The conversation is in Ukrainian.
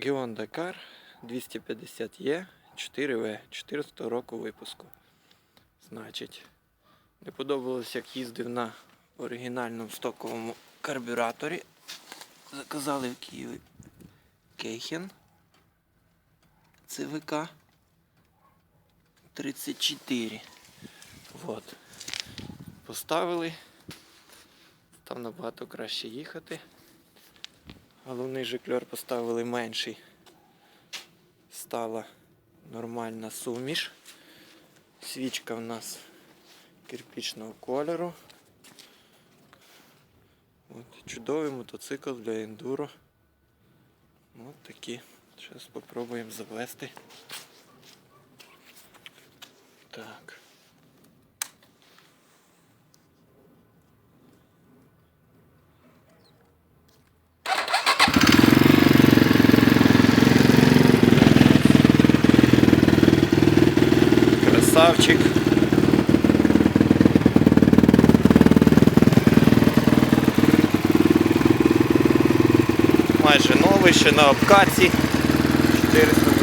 Геон Дакар 250Е 4В 14 року випуску. Значить, не подобалось, як їздив на оригінальному стоковому карбюраторі. Заказали в Києві Кейхен ЦВК 34. Вот. Поставили. Там набагато краще їхати. Головний жиклер поставили менший. Стала нормальна суміш. Свічка в нас кирпічного кольору. От, чудовий мотоцикл для ендуро. От такі. Зараз спробуємо завести. Так. Красавчик. Майже новий, ще на обкаці. 400